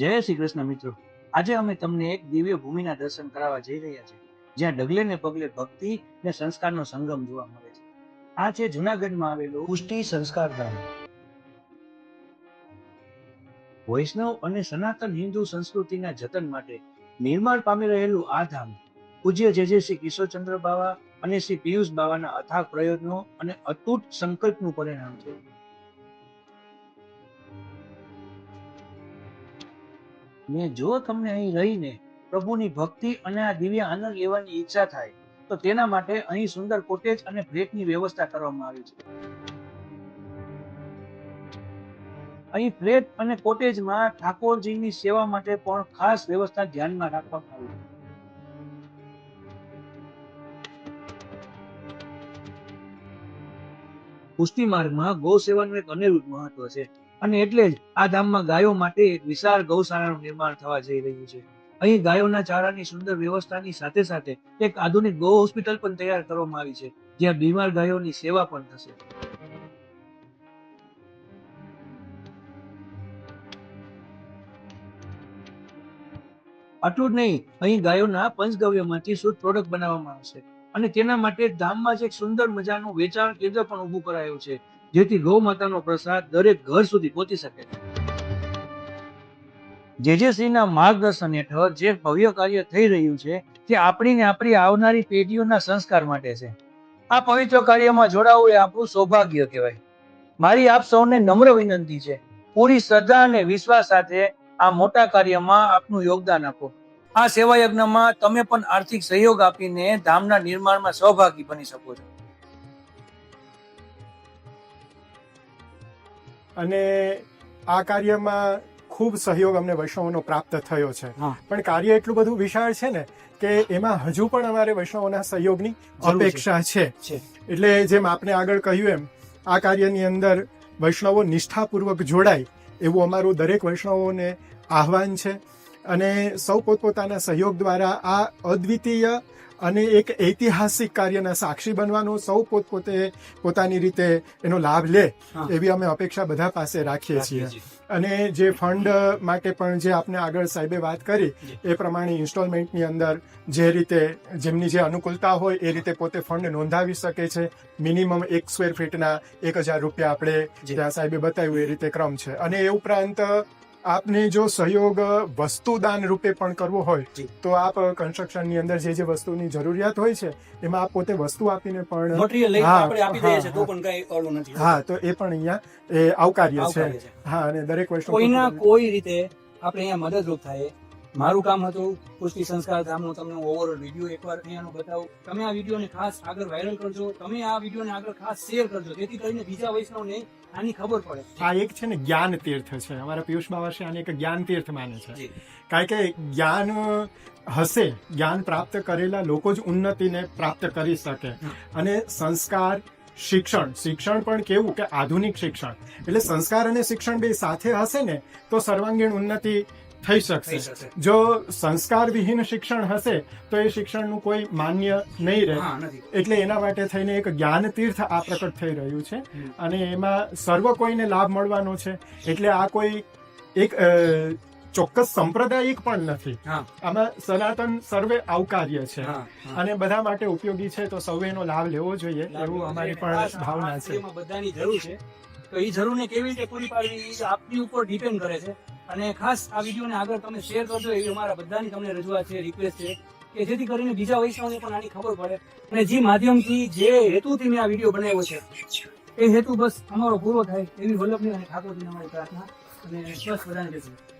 જય શ્રી કૃષ્ણ મિત્રો. આજે અમે તમને એક દિવ્ય ભૂમિના દર્શન કરાવવા જઈ રહ્યા છીએ, જ્યાં ડગલે ને પગલે ભક્તિ ને સંસ્કારનો સંગમ જોવા મળે છે. આ છે જુનાગઢમાં આવેલું પુષ્ટિ સંસ્કાર ધામ. વૈષ્ણવ અને સનાતન હિન્દુ સંસ્કૃતિના જતન માટે નિર્માણ પામી રહેલું આ ધામ પૂજ્ય જે જે શ્રી કિશોરચંદ્ર બાવા અને શ્રી પિયુષ બાવાના અથાગ પ્રયત્નો અને અતૂટ સંકલ્પનું પરિણામ છે. ને જો તમને અહીં રહીને પ્રભુની ભક્તિ અને આ દિવ્ય આનંદ લેવાની ઈચ્છા થાય, તો તેના માટે અહીં સુંદર કોટેજ અને ફ્લેટની વ્યવસ્થા કરવામાં આવી છે. અહીં ફ્લેટ અને કોટેજમાં ઠાકોરજીની સેવા માટે પણ ખાસ વ્યવસ્થા ધ્યાનમાં રાખવામાં આવી છે. પુષ્ટિ માર્ગમાં ગૌ સેવાનું એક અનેરું મહત્વ છે. અને એટલે જ આ ધામમાં ગાયો માટે એક વિશાળ ગૌશાળાનું નિર્માણ થવા જઈ રહ્યું છે. અહીં ગાયોના ચારાની સુંદર વ્યવસ્થાની સાથે સાથે એક આધુનિક ગૌ હોસ્પિટલ પણ તૈયાર કરવામાં આવી છે, જ્યાં બીમાર ગાયોની સેવા પણ થશે. આટલું નહીં, અહીં ગાયોના પંચગવ્યમાંથી શુદ્ધ પ્રોડક્ટ બનાવવામાં આવશે. અને તેના માટે ધામમાં જ એક સુંદર મજાનું વેચાણ કેન્દ્ર પણ ઊભું કરાયું છે જેથી ગૌ માતાનો પ્રસાદ દરેક ઘર સુધી પહોંચી શકે. જેજેશ્રીના માર્ગદર્શન હેઠળ જે ભવ્ય કાર્ય થઈ રહ્યું છે, તે આપણી ને આપણી આવનારી પેઢીઓના સંસ્કાર માટે છે. આ પવિત્ર કાર્યમાં જોડાવું એ આપણું સૌભાગ્ય કહેવાય. મારી આપ સૌને નમ્ર વિનંતી છે. પૂરી શ્રદ્ધા અને વિશ્વાસ સાથે આ મોટા કાર્યમાં આપનું યોગદાન આપો. આ સેવા યજ્ઞમાં તમે પણ આર્થિક સહયોગ આપીને ધામના નિર્માણમાં સહભાગી બની શકો છો. અને આ કાર્યમાં ખૂબ સહયોગ અમને વૈષ્ણવોનો પ્રાપ્ત થયો છે. પણ કાર્ય એટલું બધું વિશાળ છે ને કે એમાં હજુ પણ અમારે વૈષ્ણવોના સહયોગની અપેક્ષા છે. એટલે જેમ આપને આગળ કહ્યું એમ આ કાર્યની અંદર વૈષ્ણવો નિષ્ઠાપૂર્વક જોડાય એવું અમારું દરેક વૈષ્ણવોને આહવાન છે. અને સૌ પોતપોતાના સહયોગ દ્વારા આ અદ્વિતીય અને એક ઐતિહાસિક કાર્યના સાક્ષી બનવાનો સૌ પોતપોતે પોતાની રીતે એનો લાભ લે એવી અમે અપેક્ષા બધા પાસે રાખીએ છીએ. અને જે ફંડ માટે પણ જે આપને આગળ સાહેબે વાત કરી એ પ્રમાણે ઇન્સ્ટોલમેન્ટની અંદર જે રીતે જેમની જે અનુકૂળતા હોય એ રીતે પોતે ફંડ નોંધાવી શકે છે. મિનિમમ એક સ્ક્વેર ફીટના એક હજાર રૂપિયા આપણે. ત્યાં સાહેબે બતાવ્યું એ રીતે ક્રમ છે. અને એ ઉપરાંત આપને જો સહયોગ વસ્તુદાન રૂપે પણ કરવો હોય તો આપ કન્સ્ટ્રક્શનની અંદર જે જે વસ્તુની જરૂરિયાત હોય છે એમાં આપ પોતે વસ્તુ આપીને પણ હા, તો એ પણ અહીંયા એ આવકાર્ય છે. હા અને દરેક વસ્તુ કોઈના કોઈ રીતે આપણે અહીંયા મદદરૂપ થાય મારું કામ હતું પુષ્ટિ સંસ્કાર ધામનો તમને ઓવરઓલ વીડિયો એકવાર અહીંયાનો બતાવું. તમે આ વિડીયોને ખાસ આગળ વાયરલ કરજો. તમે આ વિડીયોને આગળ ખાસ શેર કરજો. જેથી કરીને બીજા વૈષ્ણવને આની ખબર પડે. આ એક છે ને જ્ઞાન તીર્થ છે. અમારા પિયુષ છે આને એક જ્ઞાન તીર્થ માને છે. કારણ કે જ્ઞાન હશે જ્ઞાન પ્રાપ્ત કરેલા લોકો જ ઉન્નતિને પ્રાપ્ત કરી શકે. અને સંસ્કાર શિક્ષણ શિક્ષણ પણ કેવું કે આધુનિક શિક્ષણ. એટલે સંસ્કાર અને શિક્ષણ બે સાથે હશે ને તો સર્વાંગીણ ઉન્નતિ થઈ શકશે. જો સંસ્કાર વિહીન શિક્ષણ હશે તો એ શિક્ષણનું કોઈ માન્ય નહીં રહે. એટલે એના માટે થઈને એક જ્ઞાન તીર્થ આ પ્રકટ થઈ રહ્યું છે. અને એમાં સર્વ કોઈને લાભ મળવાનો છે. એટલે આ કોઈ એક ચોક્કસ સંપ્રદાયિક પણ નથી. આમાં સનાતન સર્વે આવકાર્ય છે. અને બધા માટે ઉપયોગી છે તો સૌએ એનો લાભ લેવો જોઈએ એવું અમારી પણ ભાવના છે. બધાની જરૂર છે. તો એ જરૂરને કેવી રીતે પૂરી પાડવી? આપની ઉપર ડિપેન્ડ કરે છે. અને ખાસ આ વિડીયોને આગળ તમે શેર કરજો એવી અમારા બધાની તમને રજૂઆત છે રિક્વેસ્ટ છે કે જેથી કરીને બીજા વૈષ્ણવને પણ આની ખબર પડે. અને જે માધ્યમથી જે હેતુથી મેં આ વીડિયો બનાવ્યો છે, એ હેતુ બસ અમારો પૂરો થાય એવી વલ્લભની અને ઠાકોરજીની અમારી પ્રાર્થના. અને બસ બધાને જશે